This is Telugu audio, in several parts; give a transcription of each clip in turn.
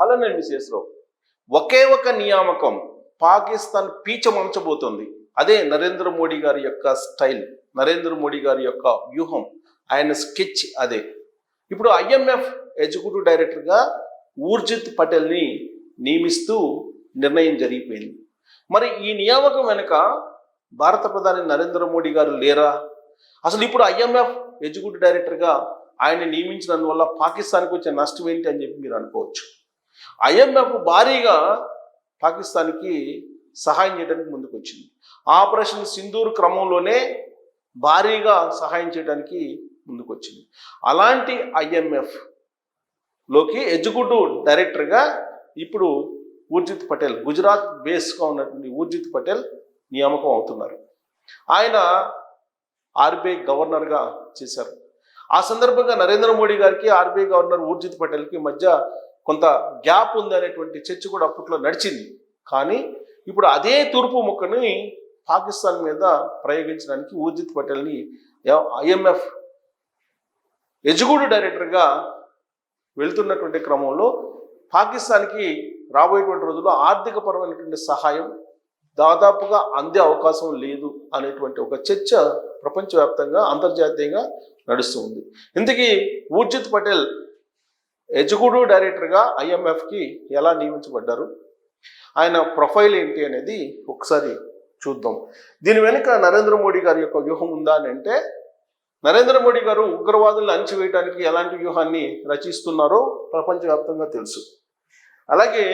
అలానే నేను విశేషరావు ఒకే ఒక నియామకం. పాకిస్తాన్ పీచమంచబోతోంది అదే నరేంద్ర మోడీ గారి యొక్క స్టైల్ నరేంద్ర మోడీ గారి యొక్క వ్యూహం ఆయన స్కెచ్ అదే. ఇప్పుడు ఐఎంఎఫ్ ఎగ్జిక్యూటివ్ డైరెక్టర్గా ఊర్జిత్ పటేల్ని నియమిస్తూ నిర్ణయం జరిగిపోయింది. మరి ఈ నియామకం వెనుక భారత ప్రధాని నరేంద్ర మోడీ గారు లేరా? అసలు ఇప్పుడు ఐఎంఎఫ్ ఎగ్జిక్యూటివ్ డైరెక్టర్గా ఆయన నియమించినందువల్ల పాకిస్తాన్కి వచ్చే నష్టం ఏంటి అని చెప్పి మీరు అనుకోవచ్చు. ఐఎంఎఫ్ భారీగా పాకిస్తాన్కి సహాయం చేయడానికి ముందుకు వచ్చింది ఆపరేషన్ సింధూర్ క్రమంలోనే భారీగా సహాయం చేయడానికి ముందుకు వచ్చింది అలాంటి ఐఎంఎఫ్లోకి ఎగ్జిక్యూటివ్ డైరెక్టర్గా ఇప్పుడు ఊర్జిత్ పటేల్ గుజరాత్ బేస్గా ఉన్నటువంటి ఊర్జిత్ పటేల్ నియామకం అవుతున్నారు. ఆయన ఆర్బీఐ గవర్నర్గా చేశారు. ఆ సందర్భంగా నరేంద్ర మోడీ గారికి ఆర్బీఐ గవర్నర్ ఊర్జిత్ పటేల్కి మధ్య కొంత గ్యాప్ ఉంది అనేటువంటి చర్చ కూడా అప్పట్లో నడిచింది. కానీ ఇప్పుడు అదే తూర్పు ముక్కని పాకిస్తాన్ మీద ప్రయోగించడానికి ఊర్జిత్ పటేల్ని ఐఎంఎఫ్ ఎజుగూడు డైరెక్టర్గా వెళ్తున్నటువంటి క్రమంలో పాకిస్తాన్కి రాబోయేటువంటి రోజుల్లో ఆర్థికపరమైనటువంటి సహాయం దాదాపుగా అందే అవకాశం లేదు అనేటువంటి ఒక చర్చ ప్రపంచవ్యాప్తంగా అంతర్జాతీయంగా నడుస్తూ ఉంది. ఇంతకీ ఊర్జిత్ పటేల్ ఎగ్జిక్యూటివ్ డైరెక్టర్గా ఐఎంఎఫ్కి ఎలా నియమించబడ్డారు? ఆయన ప్రొఫైల్ ఏంటి అనేది ఒకసారి చూద్దాం. దీని వెనుక నరేంద్ర మోడీ గారి యొక్క వ్యూహం ఉందా అని అంటే నరేంద్ర మోడీ గారు ఉగ్రవాదులను అణచివేయడానికి ఎలాంటి వ్యూహాన్ని రచిస్తున్నారో ప్రపంచవ్యాప్తంగా తెలుసు. అలాగే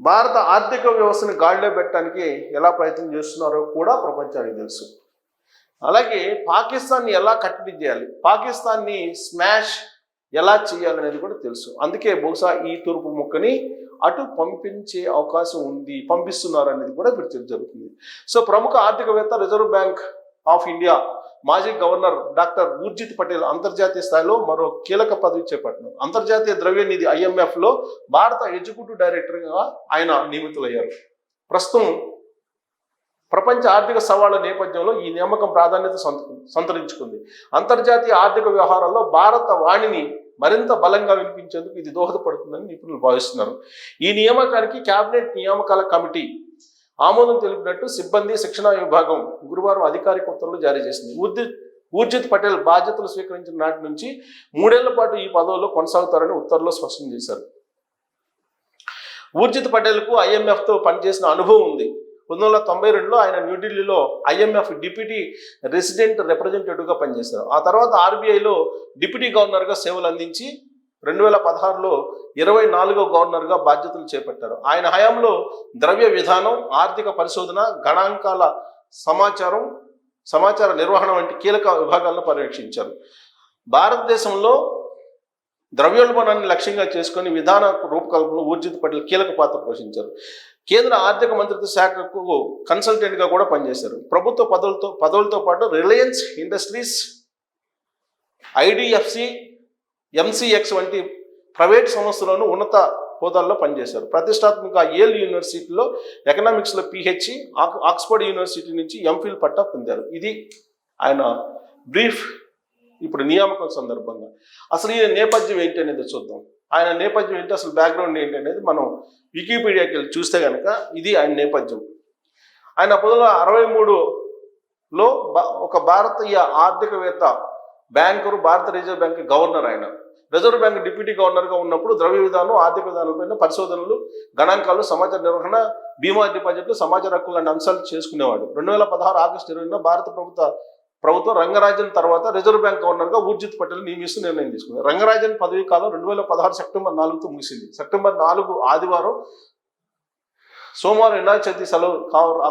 భారత ఆర్థిక వ్యవస్థను గాడిలో పెట్టడానికి ఎలా ప్రయత్నం చేస్తున్నారో కూడా ప్రపంచానికి తెలుసు. అలాగే పాకిస్తాన్ని ఎలా కట్టడి చేయాలి? పాకిస్తాన్ని స్మాష్ ఎలా చేయాలనేది కూడా తెలుసు. అందుకే బహుశా ఈ తూర్పు ముక్కని అటు పంపించే అవకాశం ఉంది పంపిస్తున్నారు అనేది కూడా ఇప్పుడు జరుగుతుంది. సో ప్రముఖ ఆర్థికవేత్త రిజర్వ్ బ్యాంక్ ఆఫ్ ఇండియా మాజీ గవర్నర్ డాక్టర్ ఊర్జిత్ పటేల్ అంతర్జాతీయ స్థాయిలో మరో కీలక పదవి చేపట్టినారు. అంతర్జాతీయ ద్రవ్య నిధి ఐఎంఎఫ్లో భారత ఎగ్జిక్యూటివ్ డైరెక్టర్గా ఆయన నియమితులయ్యారు. ప్రస్తుతం ప్రపంచ ఆర్థిక సవాళ్ళ నేపథ్యంలో ఈ నియామకం ప్రాధాన్యత సంత- సంతరించుకుంది. అంతర్జాతీయ ఆర్థిక వ్యవహారాల్లో భారత వాణిని మరింత బలంగా వినిపించేందుకు ఇది దోహదపడుతుందని నిపుణులు భావిస్తున్నారు. ఈ నియామకానికి కేబినెట్ నియామకాల కమిటీ ఆమోదం తెలిపినట్టు సిబ్బంది శిక్షణ విభాగం గురువారం అధికారిక ఉత్తర్వులు జారీ చేసింది. ఊర్జిత్ ఊర్జిత్ పటేల్ బాధ్యతలు స్వీకరించిన నాటి నుంచి మూడేళ్ళ పాటు ఈ పదవుల్లో కొనసాగుతారని ఉత్తర్వులో స్పష్టం చేశారు. ఊర్జిత్ పటేల్కు ఐఎంఎఫ్తో పనిచేసిన అనుభవం ఉంది. పంతొమ్మిది వందల తొంభై రెండులో ఆయన న్యూఢిల్లీలో ఐఎంఎఫ్ డిప్యూటీ రెసిడెంట్ రిప్రజెంటేటివ్గా పనిచేశారు. ఆ తర్వాత ఆర్బీఐలో డిప్యూటీ గవర్నర్గా సేవలు అందించి రెండు వేల పదహారులో ఇరవై నాలుగో గవర్నర్గా బాధ్యతలు చేపట్టారు. ఆయన హయాంలో ద్రవ్య విధానం ఆర్థిక పరిశోధన గణాంకాల సమాచారం సమాచార నిర్వహణ వంటి కీలక విభాగాలను పర్యవేక్షించారు. భారతదేశంలో ద్రవ్యోల్బణాన్ని లక్ష్యంగా చేసుకొని విధాన రూపకల్పనలో ఊర్జిత్ పటేల్ కీలక పాత్ర పోషించారు. కేంద్ర ఆర్థిక మంత్రిత్వ శాఖకు కన్సల్టెంట్గా కూడా పనిచేశారు. ప్రభుత్వ పదవులతో పదవులతో పాటు రిలయన్స్ ఇండస్ట్రీస్ ఐడిఎఫ్సి ఎంసీఎక్స్ వంటి ప్రైవేట్ సంస్థలను ఉన్నత హోదాల్లో పనిచేశారు. ప్రతిష్టాత్మక ఏల్ యూనివర్సిటీలో ఎకనామిక్స్లో పిహెచ్ఈ ఆక్స్ఫర్డ్ యూనివర్సిటీ నుంచి ఎంఫిల్ పట్టా పొందారు. ఇది ఆయన బ్రీఫ్. ఇప్పుడు నియామకం సందర్భంగా. అసలు ఈ నేపథ్యం ఏంటి అనేది చూద్దాం. ఆయన నేపథ్యం ఏంటి? అసలు బ్యాక్గ్రౌండ్ ఏంటి అనేది మనం వికీపీడియాకి వెళ్ళి చూస్తే కనుక ఇది ఆయన నేపథ్యం. ఆయన పంతొమ్మిది వందల అరవై మూడులో ఒక భారతీయ ఆర్థికవేత్త బ్యాంకరు భారత రిజర్వ్ బ్యాంక్ గవర్నర్ ఆయన. రిజర్వ్ బ్యాంక్ డిప్యూటీ గవర్నర్గా ఉన్నప్పుడు ద్రవ్య విధానం ఆర్థిక విధానాలపైన పరిశోధనలు గణాంకాలు సమాచార నిర్వహణ బీమా డిపాజిట్లు సమాచార హక్కులు లాంటి అంశాలు చేసుకునేవాడు. రెండు వేల పదహారు ఆగస్టు ఇరవైన భారత ప్రభుత్వ ప్రభుత్వం రంగరాజన్ తర్వాత రిజర్వ్ బ్యాంక్ గవర్నర్గా ఊర్జిత్ పటేల్ నియమిస్తూ నిర్ణయం తీసుకుంది. రంగరాజన్ పదవీ కాలం రెండు వేల పదహారు సెప్టెంబర్ నాలుగుతో ముగిసింది. సెప్టెంబర్ నాలుగు ఆదివారం సోమవారం వినాయక చవితి సెలవు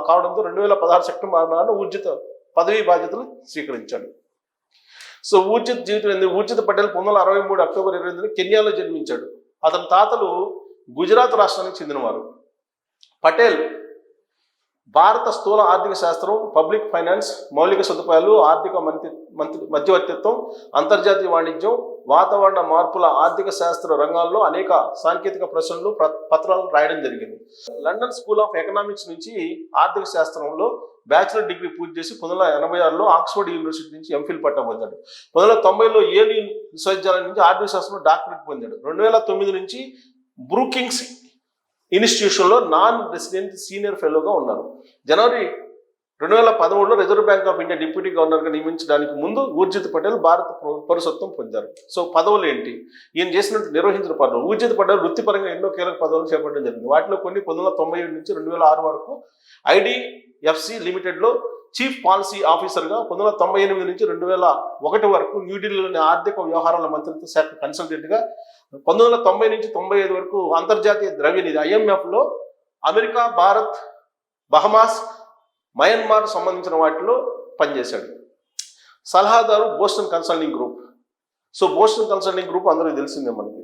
కావడంతో రెండు వేల పదహారు సెప్టెంబర్ నాడు ఊర్జిత పదవీ బాధ్యతలు స్వీకరించాడు. సో ఊర్జిత్ జీవితం ఏంది? ఊర్జిత్ పటేల్ పంతొమ్మిది వందల అరవై మూడు అక్టోబర్ ఇరవై ఎనిమిది కెన్యాలో జన్మించాడు. అతని తాతలు గుజరాత్ రాష్ట్రానికి చెందినవారు. పటేల్ భారత స్థూల ఆర్థిక శాస్త్రం పబ్లిక్ ఫైనాన్స్ మౌలిక సదుపాయాలు ఆర్థిక మంత్రి మంత్రి మధ్యవర్తిత్వం అంతర్జాతీయ వాణిజ్యం వాతావరణ మార్పుల ఆర్థిక శాస్త్ర రంగాల్లో అనేక సాంకేతిక ప్రశ్నలు పత్రాలు రాయడం జరిగింది. లండన్ స్కూల్ ఆఫ్ ఎకనామిక్స్ నుంచి ఆర్థిక శాస్త్రంలో బ్యాచిలర్ డిగ్రీ పూర్తి చేసి పంతొమ్మిది వందల ఎనభై ఆరులో ఆక్స్ఫర్డ్ యూనివర్సిటీ నుంచి ఎంఫిల్ పట్టా పొందాడు. పంతొమ్మిది వందల తొంభైలో ఏలు విశ్వవిద్యాలయం నుంచి ఆర్థిక శాస్త్రంలో డాక్టరేట్ పొందాడు. రెండు వేల తొమ్మిది నుంచి బ్రూకింగ్స్ ఇన్స్టిట్యూషన్లో నాన్ రెసిడెంట్ సీనియర్ ఫెలోగా ఉన్నారు. జనవరి రెండు వేల పదమూడులో Reserve Bank of India deputy గవర్నర్గా నియమించడానికి ముందు ఊర్జిత్ పటేల్ భారత పౌరసత్వం పొందారు. సో పదవులు ఏంటి? ఈయన చేసినట్టు నిర్వహించిన పనులు ఊర్జిత్ పటేల్ వృత్తిపరంగా ఎన్నో కీలక పదవులు చేపట్టడం జరిగింది. వాటిలో కొన్ని పంతొమ్మిది వందల తొంభై ఏడు నుంచి రెండు వేల ఆరు వరకు ఐడిఎఫ్సి లిమిటెడ్లో చీఫ్ పాలసీ ఆఫీసర్గా పంతొమ్మిది వందల తొంభై ఎనిమిది నుంచి రెండు వేల ఒకటి వరకు న్యూఢిల్లీలోని ఆర్థిక వ్యవహారాల మంత్రిత్వ శాఖ కన్సల్టెంట్గా పంతొమ్మిది వందల తొంభై నుంచి తొంభై ఐదు వరకు అంతర్జాతీయ ద్రవ్య నిధి ఐఎంఎఫ్లో అమెరికా భారత్ బహమాస్ మయన్మార్ సంబంధించిన వాటిలో పనిచేశాడు. సలహాదారు Boston Consulting Group. So Boston Consulting Group అందరికీ తెలిసిందే మనకి.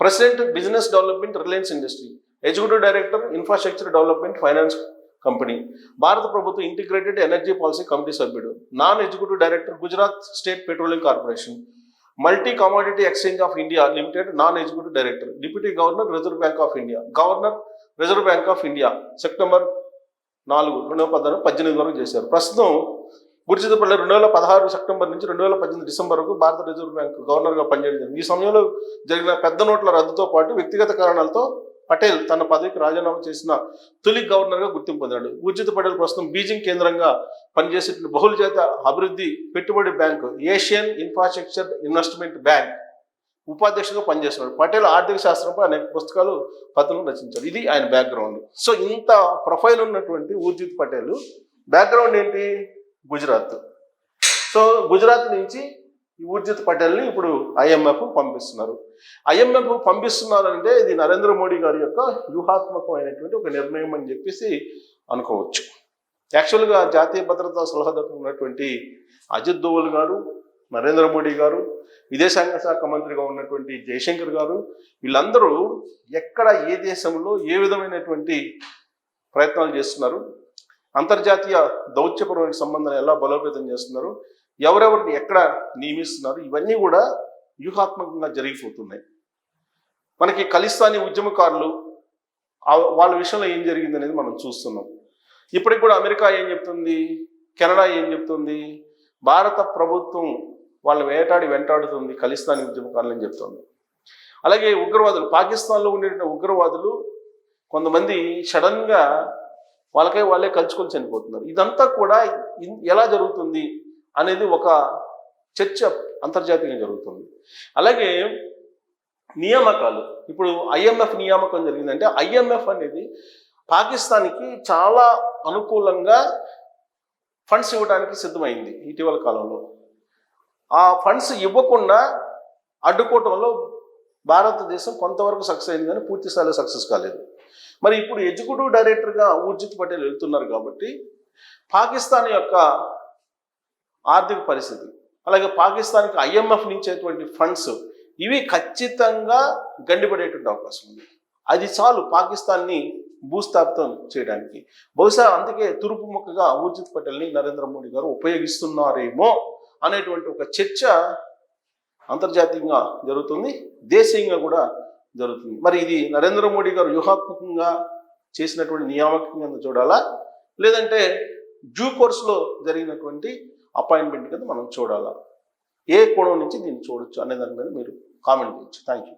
President business development Reliance industry executive director infrastructure development finance company. భారత ప్రభుత్వ ఇంటిగ్రేటెడ్ ఎనర్జీ పాలసీ కమిటీ సభ్యుడు. Non executive director Gujarat state petroleum corporation multi commodity exchange of India limited non executive director deputy governor Reserve Bank of India governor Reserve Bank of India September నాలుగు రెండు వేల పద్నాలుగు పద్దెనిమిది వరకు చేశారు. ప్రస్తుతం గుర్చితపల్లి రెండు వేల పదహారు సెప్టెంబర్ నుంచి రెండు వేల పద్దెనిమిది డిసెంబర్ వరకు భారత రిజర్వ్ బ్యాంక్ గవర్నర్గా పనిచేయడం జరిగింది. ఈ సమయంలో జరిగిన పెద్ద నోట్ల రద్దుతో పాటు వ్యక్తిగత కారణాలతో పటేల్ తన పదవికి రాజీనామా చేసిన తొలి గవర్నర్గా గుర్తింపు పొందాడు. ఉర్జిత్ పటేల్ ప్రస్తుతం బీజింగ్ కేంద్రంగా పనిచేసే బహుళజాత అభివృద్ధి పెట్టుబడి bank Asian infrastructure investment bank ఉపాధ్యక్షుడిగా పనిచేస్తున్నాడు. పటేల్ ఆర్థిక శాస్త్రంపై అనేక పుస్తకాలు పత్రాలు రచించారు ఇది ఆయన బ్యాక్గ్రౌండ్. సో ఇంత ప్రొఫైల్ ఉన్నటువంటి ఊర్జిత్ పటేల్ బ్యాక్గ్రౌండ్ ఏంటి? గుజరాత్. సో గుజరాత్ నుంచి ఈ ఊర్జిత్ పటేల్ని ఇప్పుడు ఐఎంఎఫ్ పంపిస్తున్నారు. ఐఎంఎఫ్ పంపిస్తున్నారంటే ఇది నరేంద్ర మోడీ గారి యొక్క వ్యూహాత్మకమైనటువంటి ఒక నిర్ణయం అని చెప్పేసి అనుకోవచ్చు. యాక్చువల్గా జాతీయ భద్రతా సలహాదారు ఉన్నటువంటి అజిత్ దోవల్ గారు నరేంద్ర మోడీ గారు విదేశాంగ శాఖ మంత్రిగా ఉన్నటువంటి జయశంకర్ గారు వీళ్ళందరూ ఎక్కడ ఏ దేశంలో ఏ విధమైనటువంటి ప్రయత్నాలు చేస్తున్నారు? అంతర్జాతీయ దౌత్యపరమైన సంబంధాలు ఎలా బలోపేతం చేస్తున్నారు? ఎవరెవరిని ఎక్కడ నియమిస్తున్నారు? ఇవన్నీ కూడా వ్యూహాత్మకంగా జరిగిపోతున్నాయి. మనకి ఖలిస్తానీ ఉద్యమకారులు వాళ్ళ విషయంలో ఏం జరిగింది అనేది మనం చూస్తున్నాం. ఇప్పటికి కూడా అమెరికా ఏం చెప్తుంది? కెనడా ఏం చెప్తుంది? భారత ప్రభుత్వం వాళ్ళు వేటాడి వెంటాడుతుంది ఖలిస్తానీ ఉద్యమకారులు అని చెప్తుంది. అలాగే ఉగ్రవాదులు పాకిస్తాన్లో ఉండేటువంటి ఉగ్రవాదులు కొంతమంది సడన్గా వాళ్ళకై వాళ్ళే కలుచుకొని చనిపోతున్నారు. ఇదంతా కూడా ఎలా జరుగుతుంది? అనేది ఒక చర్చ అంతర్జాతీయంగా జరుగుతుంది. అలాగే నియామకాలు ఇప్పుడు ఐఎంఎఫ్ నియామకం జరిగిందంటే ఐఎంఎఫ్ అనేది పాకిస్తాన్కి చాలా అనుకూలంగా ఫండ్స్ ఇవ్వడానికి సిద్ధమైంది ఇటీవల కాలంలో. ఆ ఫండ్స్ ఇవ్వకుండా అడ్డుకోవటంలో భారతదేశం కొంతవరకు సక్సెస్ అయింది కానీ పూర్తి స్థాయిలో సక్సెస్ కాలేదు. మరి ఇప్పుడు ఎగ్జిక్యూటివ్ డైరెక్టర్గా ఊర్జిత్ పటేల్ వెళ్తున్నారు కాబట్టి పాకిస్తాన్ యొక్క ఆర్థిక పరిస్థితి. అలాగే పాకిస్తాన్కి ఐఎంఎఫ్ నుంచేటువంటి ఫండ్స్ ఇవి ఖచ్చితంగా గండిపడేటువంటి అవకాశం ఉంది. అది చాలు పాకిస్తాన్ని భూస్థాపితం చేయడానికి. బహుశా అందుకే తూర్పు ముక్కగా ఊర్జిత్ పటేల్ని నరేంద్ర మోడీ గారు ఉపయోగిస్తున్నారేమో అనేటువంటి ఒక చర్చ అంతర్జాతీయంగా జరుగుతుంది. దేశీయంగా కూడా జరుగుతుంది. మరి ఇది నరేంద్ర మోడీ గారు వ్యూహాత్మకంగా చేసినటువంటి నియామకంగా చూడాలా? లేదంటే జూ కోర్సులో జరిగినటువంటి అపాయింట్మెంట్ కింద మనం చూడాలా. ఏ కోణం నుంచి దీన్ని చూడొచ్చు అనే దాని మీద మీరు కామెంట్ చేయొచ్చు. Thank you